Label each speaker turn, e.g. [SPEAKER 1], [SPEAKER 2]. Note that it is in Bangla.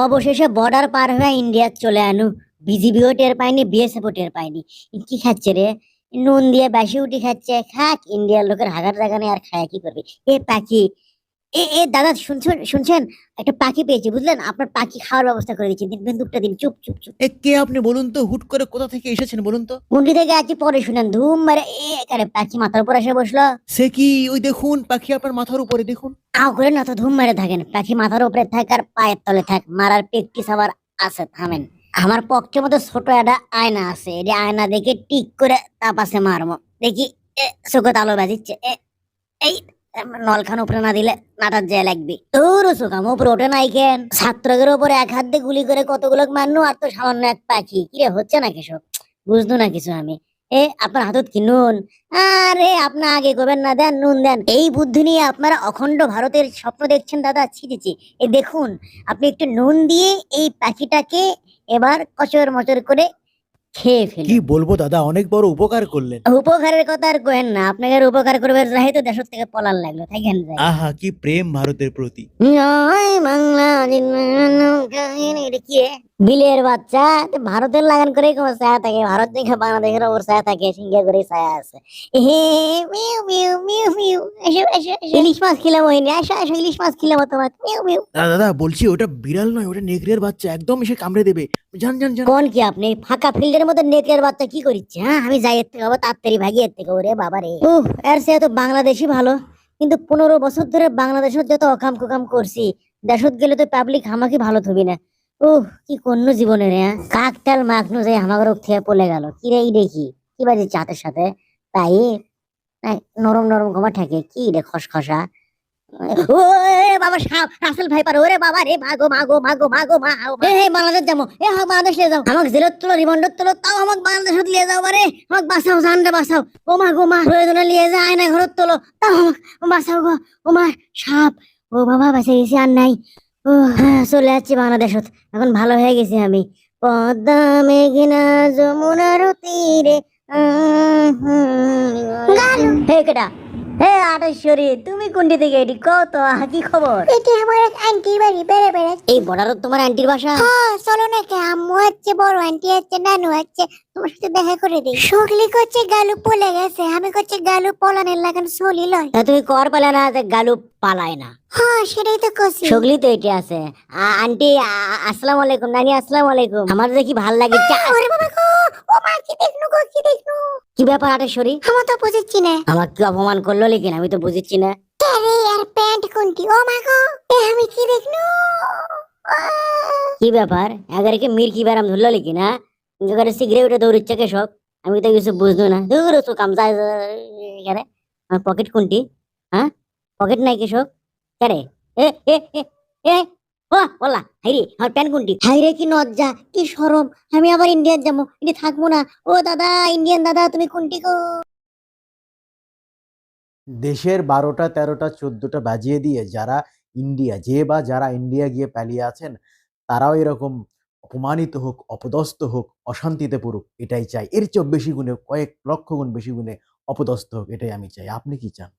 [SPEAKER 1] অবশেষে বর্ডার পার হয়ে ইন্ডিয়া চলে আনু। বিজিবিও টের পাইনি বিএসএফও টের পায়নি কি খাচ্ছে রে? নুন দিয়ে বাসি উঠি খাচ্ছে। খাক ইন্ডিয়ার লোকের হাগার জায়গা নেই আর খায় কি করবে? এ পাখি এ এ দাদা শুনছেন শুনছেন? একটা পাখি পেয়েছি বুঝলেন? আপনার পাখি খাওয়ার ব্যবস্থা করে দিচ্ছি। দিন বন্দুকটা দিন চুপ চুপ চুপ।
[SPEAKER 2] এ কে আপনি বলুন তো হুট করে কোথা থেকে এসেছেন বলুন তো?
[SPEAKER 1] কুন্ডি থেকে আছি পরে শুনেন ধুম মারে এ একারে পাখি মাথার উপর এসে বসল।
[SPEAKER 2] সে কি ওই দেখুন পাখি আপনার মাথার উপরে দেখুন।
[SPEAKER 1] আও করে না তো ধুম মেরে থাকেন। পাখি মাথার উপরে থাক আর পায়ের তলে থাক মারার প্র্যাকটিস আবার আছে থামেন। আমার পক্ষের মতো ছোট একটা আয়না আছে এটা আয়না দেখে টিক করে তাপাসে মারমো দেখি এ, চোখে আলো বাজিচ্ছে এ, এই নলখান উপরে না দিলে নাটার যায় লাগবে। তোর সুখাম উপরে ওঠে নাই কেন? ছাত্রদের উপরে এক হাত দিয়ে গুলি করে কতগুলো মারনু আর তো সামান্য এক পাখি। কিরে হচ্ছে না কিছু বুঝতো না কিছু আমি। এ, আপনার হাতত কি নুন? আরে, আপনি আগে করবেন না, দেন নুন দেন। এই বুদ্ধি নিয়ে আপনারা অখণ্ড ভারতের স্বপ্ন দেখছেন, দাদা? ছিটেছি এই দেখুন, আপনি একটু নুন দিয়ে এই পাখিটাকে এবার কচর মচর করে খেয়ে
[SPEAKER 2] কি বলব দাদা? অনেক বড় উপকার করলেন।
[SPEAKER 1] উপকারের কথা আর কেন না। আপনাকে আর উপকার করবে রাহি তো দেশ থেকে পলান লাগল। থাকেন যাই?
[SPEAKER 2] আহা কি প্রেম ভারতের প্রতি।
[SPEAKER 1] জয় বাংলা। এটা কি? বিলের বাচ্চা ভারতের লাগান করে কোনো ছায়া থাকে। ভারত দেখে বাংলাদেশের ওপর ছায়া থাকে সিঙ্গা করে ছায়া আছে। হে মিউ মিউ মিউ মিউ। এসো এসো এসো। ইলিশ মাছ খেলাম ওই আসো আসো ইলিশ মাছ খেলাম তোমাকে মিউ মিউ।
[SPEAKER 2] দাদা দাদা বলছি ওটা বিড়াল নয় ওটা নেকড়ের বাচ্চা। একদম এসে কামড়ে দেবে। জান জান জান
[SPEAKER 1] কোন কি আপনি? ফাঁকা ফিল্ডের মধ্যে নেকড়ের বাচ্চা কি করিচ্ছে হ্যাঁ? আমি যাই এর থেকে হব তাড়াতাড়ি ভাগি এর থেকে। ওরে বাবা রে। উহ এর সে তো বাংলাদেশই ভালো। কিন্তু পনেরো বছর ধরে বাংলাদেশের যত অকাম কুকাম করছি দেশত গেলে তো পাবলিক আমাকে ভালো থবি না। উহ কি কন্য জীবনে রে হ্যাঁ? কাকটাল মাখনু যে থেকে পড়ে গেল। কি রে দেখি কি? সাথে? তাই? নরম নরম ঘমা থাকে কি রে খসখসা? ওরে তাও বাঁচাও ও মা গো ও মা, সাপ। ও বাবা, বাঁচে আর নাই। ও হ্যাঁ চলে যাচ্ছি বাংলাদেশ এখন ভালো হয়ে গেছি আমি। পদ্মা মেঘনা যমুনার তীরে হে কেটা আটেশ্বরী তুমি কোনটি থেকে এটি কত কি খবর?
[SPEAKER 3] এটি আমার এক আন্টির বাড়ি বেড়ে বেড়ে।
[SPEAKER 1] এই বর্ডারত তোমার আন্টির বাসা?
[SPEAKER 3] হ্যাঁ চলো না কে আম্মু হচ্ছে বড় আন্টি হচ্ছে নানু হচ্ছে তোমার সাথে দেখা করে দিই। শুকলি করছে গালু পলে গেছে আমি করছে গালু পলানের লাগান চলি লয়।
[SPEAKER 1] তা তুমি কর পালে না যে গালু পালায় না।
[SPEAKER 3] হ্যাঁ সেটাই তো কছি
[SPEAKER 1] সগলি তো এটি আছে। আ- আন্টি আ- আসসালামু আলাইকুম নানি আসসালামু আলাইকুম। আমার দেখি ভালো লাগে চা-
[SPEAKER 3] ওরে বাবা গো ও মা কি দেখনু গো কি দেখনু?
[SPEAKER 1] কি ব্যাপার আটেশ্বরী
[SPEAKER 3] আমার তো বুঝেছি না
[SPEAKER 1] আমার কি অপমান করল লেকিন আমি তো বুঝেছি না
[SPEAKER 3] আরে আর প্যান্ট কোনটি ও মা গো এ আমি কি দেখনু
[SPEAKER 1] কি ব্যাপার এগারে কি মির কি ব্যারাম ধরলো লেকিন হ্যাঁ এগারে সিগারেট উঠে কে কেসব আমি তো কিছু বুঝতো না দূর তো কাম যায় এখানে আমার পকেট কোনটি হ্যাঁ পকেট নাই কেসব কেরে এ এ এ এ ও বলা হাইরে, আমার প্যান কোনটি? হাইরে, কি লজ্জা কি শরম, আমি আবার ইন্ডিয়ান যাব থাকব না। ও দাদা, ইন্ডিয়ান দাদা, তুমি কোনটি গো?
[SPEAKER 4] দেশের বারোটা, তেরোটা, চোদ্দটা বাজিয়ে দিয়ে যারা ইন্ডিয়া, যে বা যারা ইন্ডিয়া গিয়ে পালিয়ে আছেন, তারাও এরকম অপমানিত হোক, অপদস্থ হোক, অশান্তিতে পড়ুক, এটাই চাই। এর চেয়ে বেশি গুণে, কয়েক লক্ষ গুণ বেশি গুণে অপদস্থ হোক, এটাই আমি চাই। আপনি কি চান?